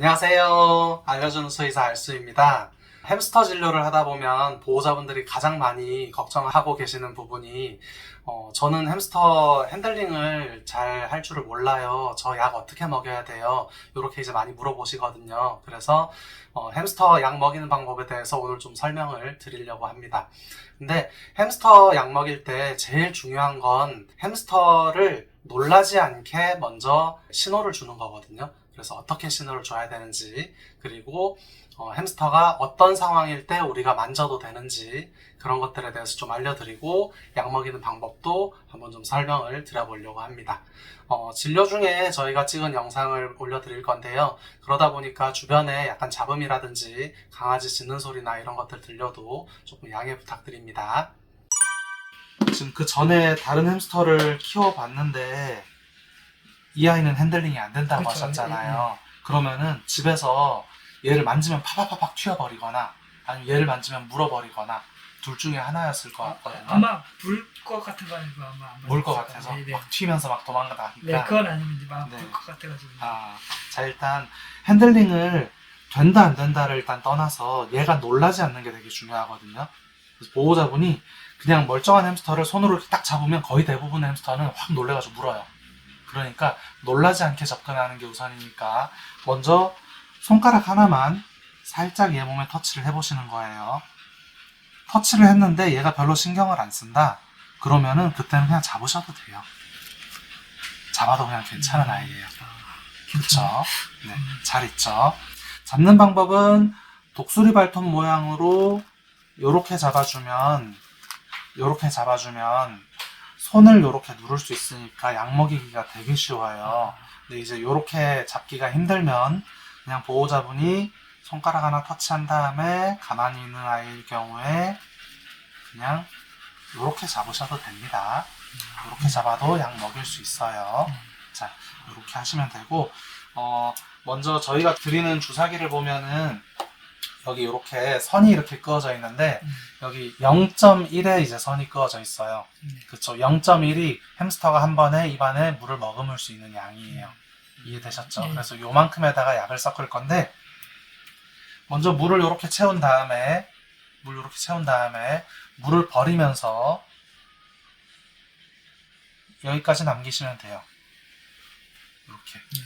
안녕하세요. 알려주는 수의사 알수입니다. 햄스터 진료를 하다 보면 보호자분들이 가장 많이 걱정하고 계시는 부분이 어, 저는 햄스터 핸들링을 잘 할 줄을 몰라요. 저 약 어떻게 먹여야 돼요? 이렇게 이제 많이 물어보시거든요. 그래서 어, 햄스터 약 먹이는 방법에 대해서 오늘 좀 설명을 드리려고 합니다. 근데 햄스터 약 먹일 때 제일 중요한 건 햄스터를 놀라지 않게 먼저 신호를 주는 거거든요. 그래서 어떻게 신호를 줘야 되는지, 그리고 어, 햄스터가 어떤 상황일 때 우리가 만져도 되는지 그런 것들에 대해서 좀 알려드리고 약 먹이는 방법도 한번 좀 설명을 드려보려고 합니다. 어, 진료 중에 저희가 찍은 영상을 올려드릴 건데요. 그러다 보니까 주변에 약간 잡음이라든지 강아지 짖는 소리나 이런 것들 들려도 조금 양해 부탁드립니다. 지금 그 전에 다른 햄스터를 키워봤는데 이 아이는 핸들링이 안 된다고 그쵸, 하셨잖아요. 그러면은 집에서 얘를 만지면 파파파팍 튀어버리거나 아니면 얘를 만지면 물어버리거나 둘 중에 하나였을 것 같거든요. 아마 물것 같은 거 아니고 아마 안 물 것 맞을 같아서 거예요. 네, 막 튀면서 막 네. 도망가니까. 네, 그건 아니면 이제 막 네. 물것 같아가지고. 아, 자 일단 핸들링을 된다 안 된다를 일단 떠나서 얘가 놀라지 않는 게 되게 중요하거든요. 그래서 보호자분이 그냥 멀쩡한 햄스터를 손으로 이렇게 딱 잡으면 거의 대부분의 햄스터는 확 놀래가지고 물어요. 그러니까 놀라지 않게 접근하는 게 우선이니까 먼저 손가락 하나만 살짝 얘 몸에 터치를 해보시는 거예요. 터치를 했는데 얘가 별로 신경을 안 쓴다. 그러면은 그때는 그냥 잡으셔도 돼요. 잡아도 그냥 괜찮은 아이예요. 그렇죠. 네, 잘 있죠. 잡는 방법은 독수리 발톱 모양으로 요렇게 잡아주면 요렇게 잡아주면 손을 요렇게 누를 수 있으니까 약 먹이기가 되게 쉬워요. 근데 이제 요렇게 잡기가 힘들면 그냥 보호자분이 손가락 하나 터치한 다음에 가만히 있는 아이일 경우에 그냥 요렇게 잡으셔도 됩니다. 요렇게 잡아도 약 먹일 수 있어요. 자, 이렇게 하시면 되고, 어, 먼저 저희가 드리는 주사기를 보면은, 여기 이렇게 선이 이렇게 그어져 있는데, 음, 여기 0.1에 이제 선이 그어져 있어요. 네. 그쵸. 0.1이 햄스터가 한 번에 입안에 물을 머금을 수 있는 양이에요. 이해되셨죠? 네. 그래서 요만큼에다가 약을 섞을 건데, 먼저 물을 이렇게 채운 다음에, 물 이렇게 채운 다음에, 물을 버리면서, 여기까지 남기시면 돼요. 이렇게. 네.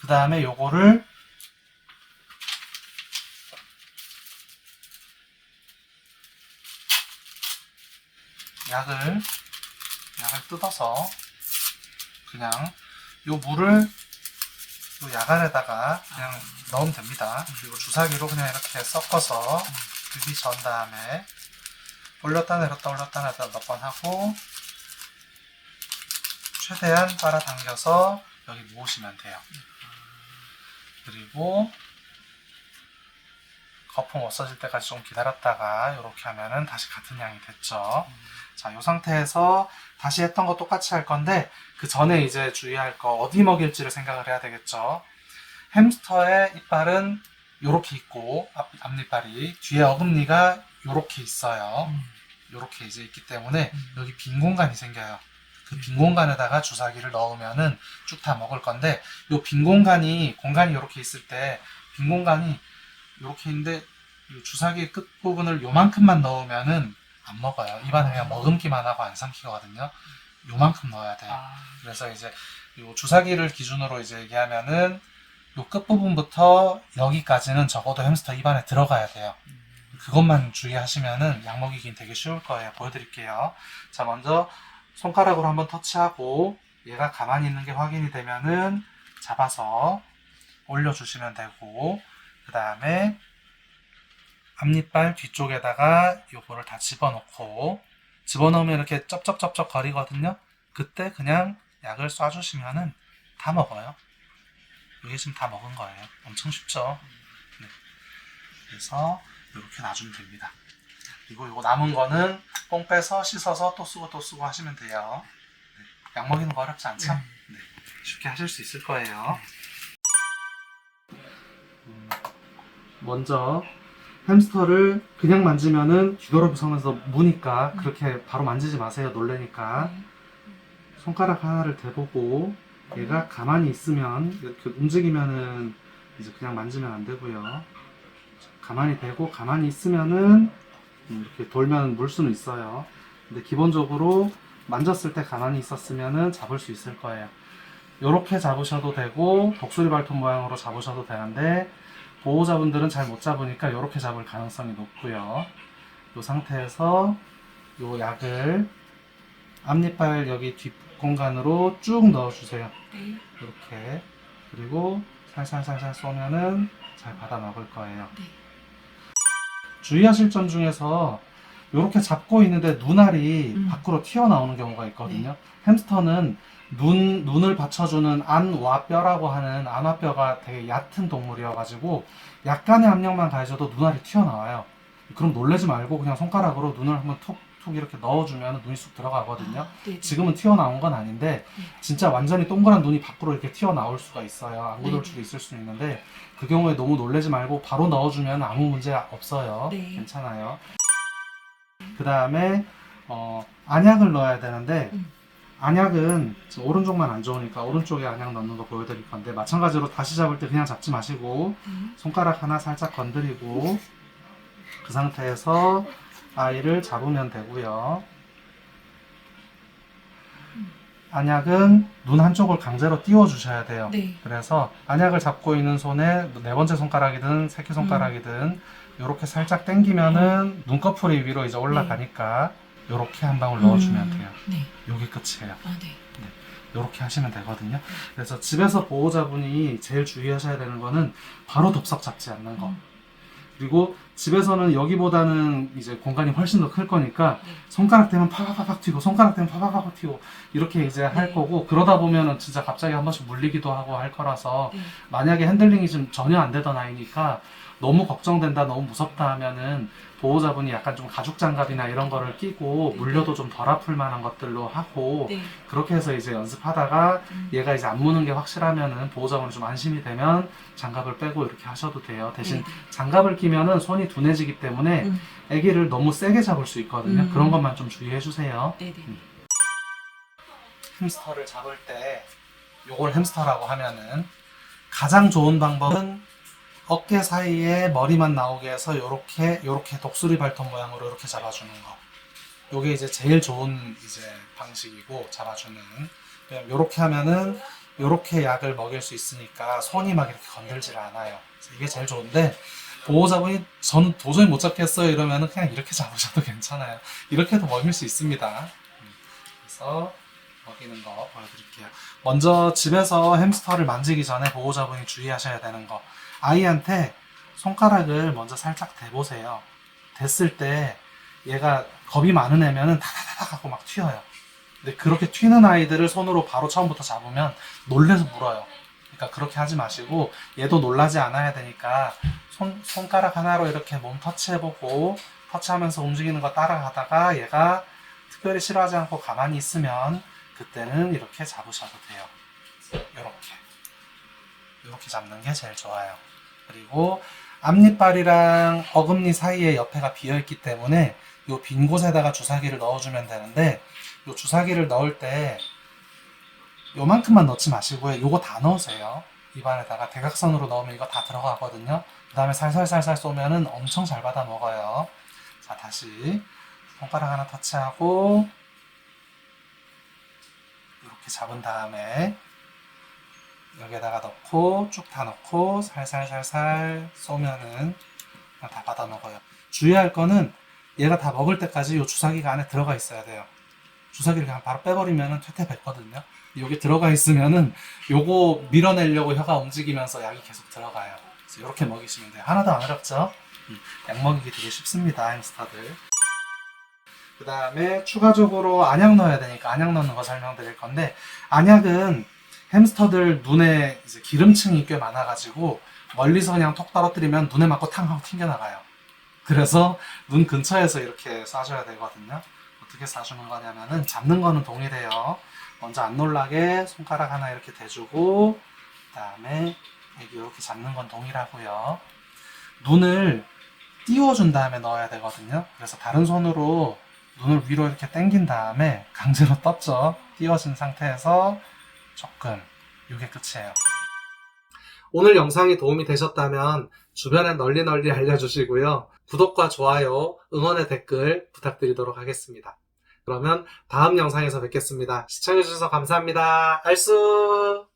그 다음에 요거를 약을 약을 뜯어서 그냥 요 물을 요 약안에다가 그냥 넣으면 됩니다. 그리고 주사기로 그냥 이렇게 섞어서 비비 전 다음에 올렸다 내렸다 올렸다 내렸다 몇 번 하고 최대한 빨아당겨서 여기 모으시면 돼요. 그리고 거품 없어질 때까지 좀 기다렸다가 이렇게 하면은 다시 같은 양이 됐죠. 자, 이 상태에서 다시 했던 거 똑같이 할 건데 그 전에 이제 주의할 거 어디 먹일지를 생각을 해야 되겠죠. 햄스터의 이빨은 요렇게 있고 앞, 앞니빨이 뒤에 어금니가 요렇게 있어요. 음, 요렇게 이제 있기 때문에 음. 여기 빈 공간이 생겨요. 그 빈 공간에다가 주사기를 넣으면은 쭉 다 먹을 건데 요 빈 공간이 공간이 요렇게 있을 때 빈 공간이 요렇게 있는데 요 주사기 끝 부분을 요만큼만 넣으면은 안 먹어요. 입안에 그냥 머금기만 하고 안 삼키거든요. 요만큼 넣어야 돼요. 아, 그래서 이제 요 주사기를 기준으로 이제 얘기하면은 요 끝부분부터 여기까지는 적어도 햄스터 입안에 들어가야 돼요. 그것만 주의하시면은 약 먹이긴 되게 쉬울 거예요. 보여드릴게요. 자, 먼저 손가락으로 한번 터치하고 얘가 가만히 있는 게 확인이 되면은 잡아서 올려주시면 되고 그 다음에 앞니빨 뒤쪽에다가 요거를 다 집어넣고 집어넣으면 이렇게 쩝쩝쩝쩝 거리거든요. 그때 그냥 약을 쏴주시면은 다 먹어요. 이게 지금 다 먹은 거예요. 엄청 쉽죠? 네. 그래서 이렇게 놔주면 됩니다. 그리고 이거 남은 거는 뽕 빼서 씻어서 또 쓰고 또 쓰고 하시면 돼요. 네. 약 먹이는 거 어렵지 않죠? 네. 네. 쉽게 하실 수 있을 거예요. 음, 먼저 햄스터를 그냥 만지면은 뒤돌아서면서 무니까 그렇게 바로 만지지 마세요. 놀래니까. 손가락 하나를 대보고 얘가 가만히 있으면 이렇게 움직이면은 이제 그냥 만지면 안 되고요. 가만히 대고 가만히 있으면은 음, 이렇게 돌면 물 수는 있어요. 근데 기본적으로 만졌을 때 가만히 있었으면은 잡을 수 있을 거예요. 이렇게 잡으셔도 되고 독수리 발톱 모양으로 잡으셔도 되는데 보호자분들은 잘 못 잡으니까 이렇게 잡을 가능성이 높고요. 이 상태에서 이 약을 앞니빨 여기 뒷 공간으로 쭉 넣어주세요. 네. 이렇게 그리고 살살살살 쏘면은 잘 받아 먹을 거예요. 네. 주의하실 점 중에서 이렇게 잡고 있는데 눈알이 음. 밖으로 튀어나오는 경우가 있거든요. 햄스터는 눈, 눈을 받쳐주는 안와뼈라고 하는 안와뼈가 되게 얕은 동물이어가지고 약간의 압력만 가해줘도 눈알이 튀어나와요. 그럼 놀라지 말고 그냥 손가락으로 눈을 한번 툭 툭 이렇게 넣어주면 눈이 쑥 들어가거든요. 아, 네. 지금은 튀어나온 건 아닌데 네. 진짜 완전히 동그란 눈이 밖으로 이렇게 튀어나올 수가 있어요. 안 네. 굳을 수도 있을 수 있는데 그 경우에 너무 놀라지 말고 바로 넣어주면 아무 문제 없어요. 네. 괜찮아요. 그 다음에 어, 안약을 넣어야 되는데 음. 안약은 저 오른쪽만 안 좋으니까 오른쪽에 안약 넣는 거 보여드릴 건데 마찬가지로 다시 잡을 때 그냥 잡지 마시고 네. 손가락 하나 살짝 건드리고 그 상태에서 아이를 잡으면 되고요. 안약은 눈 한쪽을 강제로 띄워 주셔야 돼요. 네. 그래서 안약을 잡고 있는 손에 네 번째 손가락이든 새끼 손가락이든 이렇게 살짝 당기면은 눈꺼풀이 위로 이제 올라가니까 이렇게 한 방울 넣어주면 음, 돼요. 네. 여기 끝이에요. 아, 네. 이렇게 하시면 되거든요. 그래서 집에서 보호자분이 제일 주의하셔야 되는 거는 바로 덥석 잡지 않는 거. 음. 그리고 집에서는 여기보다는 이제 공간이 훨씬 더 클 거니까 네. 손가락 대면 파파파박 튀고 손가락 대면 파파파박 튀고 이렇게 이제 할 네. 거고 그러다 보면은 진짜 갑자기 한 번씩 물리기도 하고 할 거라서 네. 만약에 핸들링이 좀 전혀 안 되던 아이니까 너무 걱정된다 너무 무섭다 하면은 보호자분이 약간 좀 가죽 장갑이나 이런 거를 끼고 네. 물려도 좀 덜 아플 만한 것들로 하고 네. 그렇게 해서 이제 연습하다가 음. 얘가 이제 안 무는 게 확실하면은 보호자분이 좀 안심이 되면 장갑을 빼고 이렇게 하셔도 돼요. 대신 네. 장갑을 끼면은 손이 둔해지기 때문에 음. 아기를 너무 세게 잡을 수 있거든요. 음. 그런 것만 좀 주의해 주세요. 네. 네. 햄스터를 잡을 때 요걸 햄스터라고 하면은 가장 좋은 방법은 어깨 사이에 머리만 나오게 해서 요렇게 요렇게 독수리 발톱 모양으로 이렇게 잡아주는 거. 요게 이제 제일 좋은 이제 방식이고 잡아주는. 요렇게 하면은 요렇게 약을 먹일 수 있으니까 손이 막 이렇게 건들지를 않아요. 이게 제일 좋은데 보호자분이 전 도저히 못 잡겠어요 이러면은 그냥 이렇게 잡으셔도 괜찮아요. 이렇게도 먹일 수 있습니다. 음, 그래서 먹이는 거 보여드릴게요. 먼저 집에서 햄스터를 만지기 전에 보호자분이 주의하셔야 되는 거. 아이한테 손가락을 먼저 살짝 대보세요. 됐을 때 얘가 겁이 많은 애면은 다다다닥 하고 막 튀어요. 근데 그렇게 튀는 아이들을 손으로 바로 처음부터 잡으면 놀래서 물어요. 그러니까 그렇게 하지 마시고 얘도 놀라지 않아야 되니까 손, 손가락 하나로 이렇게 몸 터치해보고 터치하면서 움직이는 거 따라가다가 얘가 특별히 싫어하지 않고 가만히 있으면 그때는 이렇게 잡으셔도 돼요. 이렇게. 이렇게 잡는 게 제일 좋아요. 그리고 앞니빨이랑 어금니 사이에 옆에가 비어있기 때문에 이 빈 곳에다가 주사기를 넣어주면 되는데 이 주사기를 넣을 때 요만큼만 넣지 마시고요. 요거 다 넣으세요. 입안에다가 대각선으로 넣으면 이거 다 들어가거든요. 그 다음에 살살살살 쏘면은 엄청 잘 받아 먹어요. 자, 다시 손가락 하나 터치하고 이렇게 잡은 다음에 여기에다가 넣고 쭉 다 넣고 살살살살 쏘면은 다 받아 먹어요. 주의할 거는 얘가 다 먹을 때까지 이 주사기가 안에 들어가 있어야 돼요. 주사기를 그냥 바로 빼버리면은 퇴퇴 뱉거든요. 여기 들어가 있으면은 요거 밀어내려고 혀가 움직이면서 약이 계속 들어가요. 그래서 이렇게 먹이시면 돼요. 하나도 안 어렵죠? 음, 약 먹이기 되게 쉽습니다, 햄스터들. 그 다음에 추가적으로 안약 넣어야 되니까 안약 넣는 거 설명드릴 건데 안약은 햄스터들 눈에 이제 기름층이 꽤 많아가지고 멀리서 그냥 톡 떨어뜨리면 눈에 맞고 탕 하고 튕겨나가요. 그래서 눈 근처에서 이렇게 쏴줘야 되거든요. 어떻게 쏴주는 거냐면은 잡는 거는 동일해요. 먼저 안 놀라게 손가락 하나 이렇게 대주고 그다음에 이렇게 잡는 건 동일하고요. 눈을 띄워준 다음에 넣어야 되거든요. 그래서 다른 손으로 눈을 위로 이렇게 당긴 다음에 강제로 떴죠. 띄워진 상태에서 조금 이게 끝이에요. 오늘 영상이 도움이 되셨다면 주변에 널리 널리 알려주시고요. 구독과 좋아요, 응원의 댓글 부탁드리도록 하겠습니다. 그러면 다음 영상에서 뵙겠습니다. 시청해주셔서 감사합니다. 알수!